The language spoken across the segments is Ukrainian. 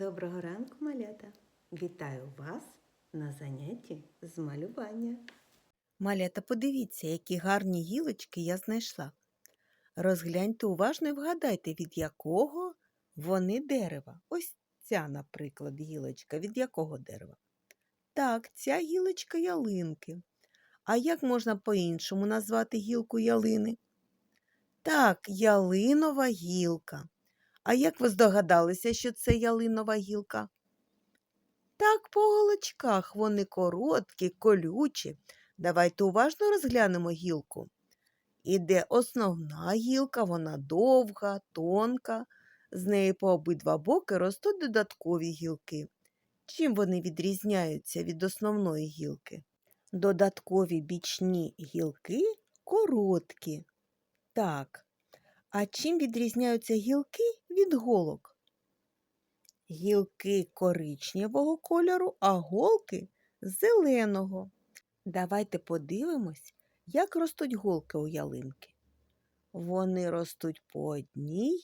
Доброго ранку, малята! Вітаю вас на занятті з малювання. Малята, подивіться, які гарні гілочки я знайшла. Розгляньте уважно і вгадайте, від якого вони дерева. Ось ця, наприклад, гілочка. Від якого дерева? Так, ця гілочка ялинки. А як можна по-іншому назвати гілку ялини? Так, ялинова гілка. А як ви здогадалися, що це ялинова гілка? Так, по голочках вони короткі, колючі. Давайте уважно розглянемо гілку. Іде основна гілка, вона довга, тонка. З неї по обидва боки ростуть додаткові гілки. Чим вони відрізняються від основної гілки? Додаткові бічні гілки короткі. Так. А чим відрізняються гілки від голок? Гілки коричневого кольору, а голки зеленого. Давайте подивимось, як ростуть голки у ялинки. Вони ростуть по одній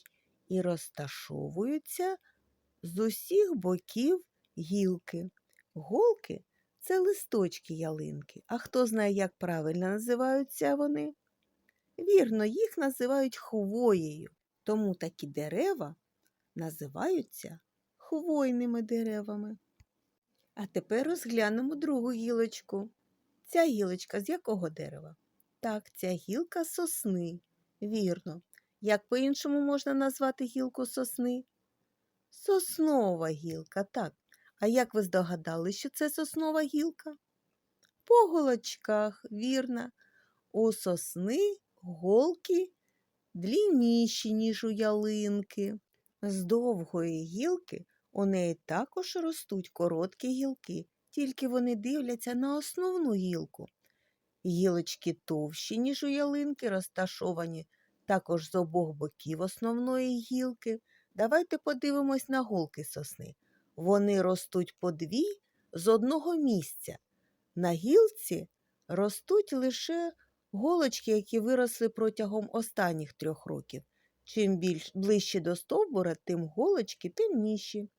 і розташовуються з усіх боків гілки. Голки це листочки ялинки. А хто знає, як правильно називаються вони? Вірно, їх називають хвоєю, тому такі дерева називаються хвойними деревами. А тепер розглянемо другу гілочку. Ця гілочка з якого дерева? Так, ця гілка сосни. Вірно. Як по-іншому можна назвати гілку сосни? Соснова гілка, так. А як ви здогадали, що це соснова гілка? По голочках, вірно. У сосни голки длінніші, ніж у ялинки. З довгої гілки у неї також ростуть короткі гілки, тільки вони дивляться на основну гілку. Гілочки товщі, ніж у ялинки, розташовані також з обох боків основної гілки. Давайте подивимось на голки сосни. Вони ростуть по дві з одного місця. На гілці ростуть лише голочки, які виросли протягом останніх трьох років. Чим більш ближче до стовбура, тим голочки темніші.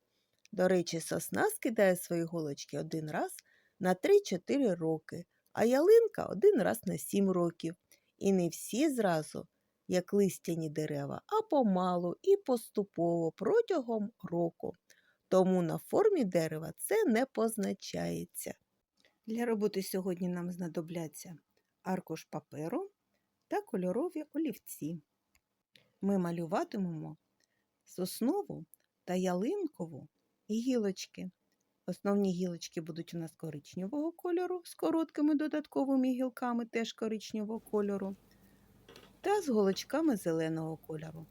До речі, сосна скидає свої голочки один раз на 3-4 роки, а ялинка один раз на 7 років. І не всі зразу, як листяні дерева, а помалу і поступово протягом року. Тому на формі дерева це не позначається. Для роботи сьогодні нам знадобляться аркуш паперу та кольорові олівці. Ми малюватимемо соснову та ялинкову гілочки. Основні гілочки будуть у нас коричневого кольору з короткими додатковими гілками, теж коричневого кольору, та з голочками зеленого кольору.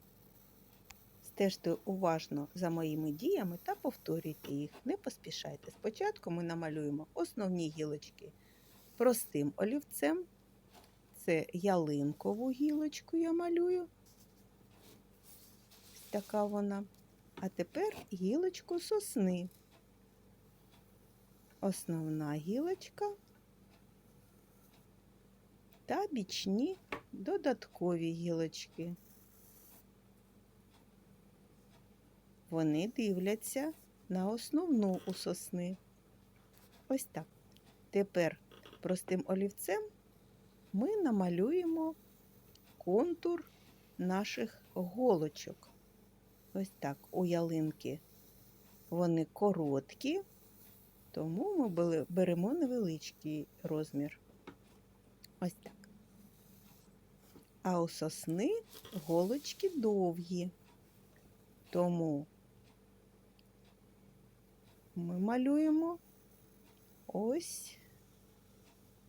Стежте уважно за моїми діями та повторюйте їх, не поспішайте. Спочатку ми намалюємо основні гілочки простим олівцем. Це ялинкову гілочку я малюю. Така вона. А тепер гілочку сосни. Основна гілочка та бічні додаткові гілочки. Вони дивляться на основну у сосни. Ось так. Тепер простим олівцем ми намалюємо контур наших голочок. Ось так, у ялинки вони короткі, тому ми беремо невеличкий розмір. Ось так. А у сосни голочки довгі, тому ми малюємо ось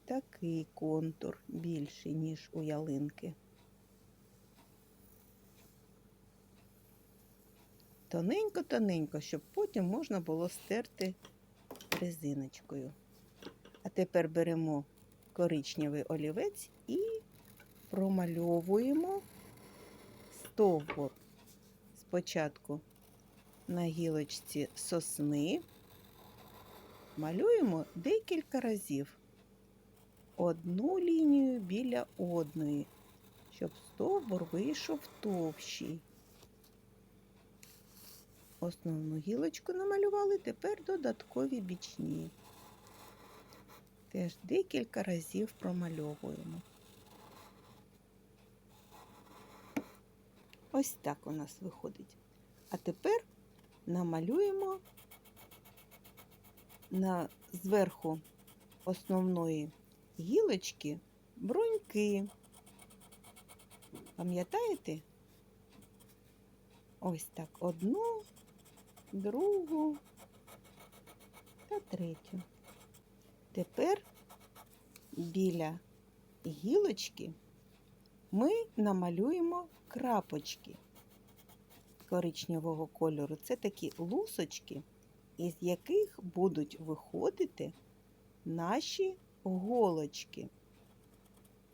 такий контур більший, ніж у ялинки. Тоненько-тоненько, щоб потім можна було стерти резиночкою. А тепер беремо коричневий олівець і промальовуємо стовбур. Спочатку на гілочці сосни малюємо декілька разів одну лінію біля одної, щоб стовбур вийшов товщий. Основну гілочку намалювали, тепер додаткові бічні. Теж декілька разів промальовуємо. Ось так у нас виходить. А тепер намалюємо на зверху основної гілочки бруньки. Пам'ятаєте? Ось так одну, другу та третю. Тепер біля гілочки ми намалюємо крапочки коричневого кольору. Це такі лусочки, із яких будуть виходити наші голочки.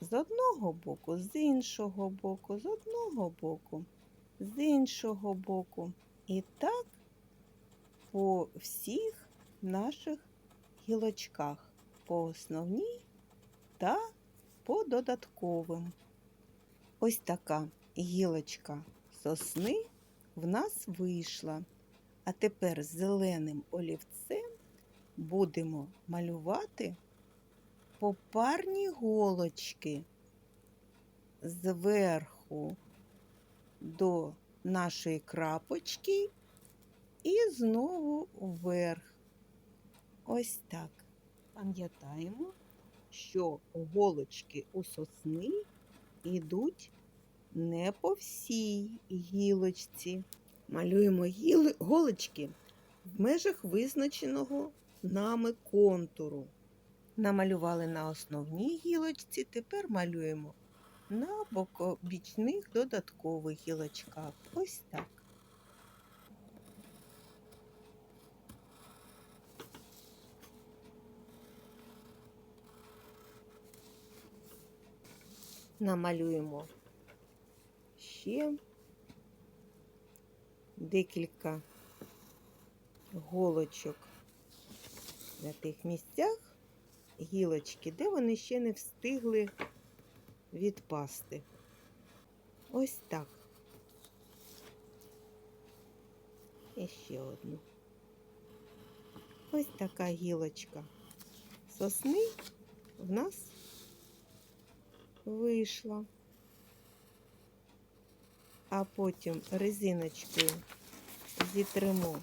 З одного боку, з іншого боку, з одного боку, з іншого боку. І так по всіх наших гілочках, по основній та по додатковим. Ось така гілочка сосни в нас вийшла. А тепер зеленим олівцем будемо малювати попарні голочки зверху до нашої крапочки і знову вверх. Ось так. Пам'ятаємо, що голочки у сосни йдуть не по всій гілочці. Малюємо гіли, голочки в межах визначеного нами контуру. Намалювали на основній гілочці, тепер малюємо на бокобічних додаткових гілочках. Ось так. Намалюємо ще декілька голочок на тих місцях гілочки, де вони ще не встигли відпасти. Ось так. І ще одну. Ось така гілочка сосни в нас вийшла. А потім резиночкою зітримо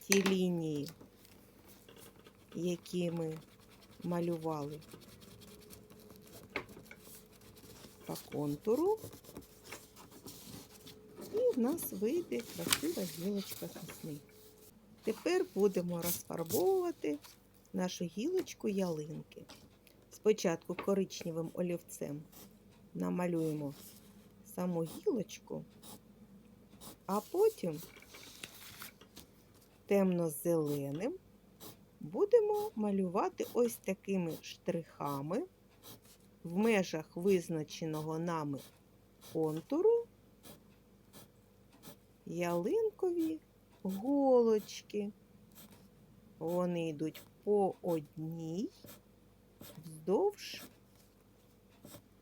ті лінії, які ми малювали по контуру. І в нас вийде красива гілочка сосни. Тепер будемо розфарбовувати нашу гілочку ялинки. Спочатку коричневим олівцем намалюємо саму гілочку, а потім темно-зеленим будемо малювати ось такими штрихами в межах визначеного нами контуру ялинкові голочки. Вони йдуть по одній вздовж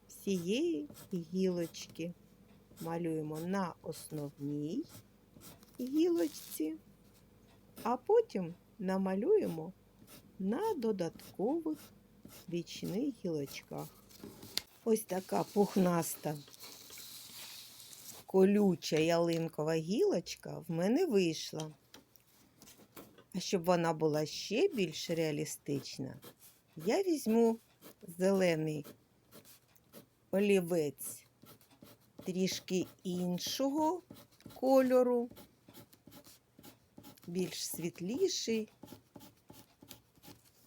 всієї гілочки. Малюємо на основній гілочці, а потім намалюємо на додаткових бічних гілочках. Ось така пухнаста колюча ялинкова гілочка в мене вийшла. А щоб вона була ще більш реалістична, я візьму зелений олівець трішки іншого кольору, більш світліший,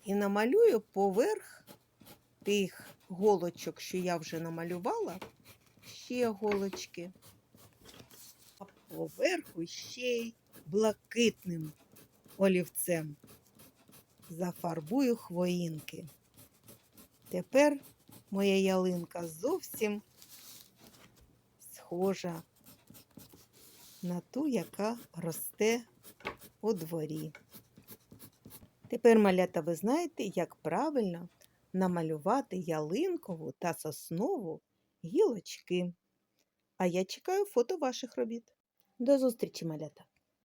і намалюю поверх тих голочок, що я вже намалювала, ще голочки, а поверху ще й блакитним олівцем зафарбую хвоїнки. Тепер моя ялинка зовсім схожа на ту, яка росте у дворі. Тепер, малята, ви знаєте, як правильно намалювати ялинкову та соснову гілочки. А я чекаю фото ваших робіт. До зустрічі, малята!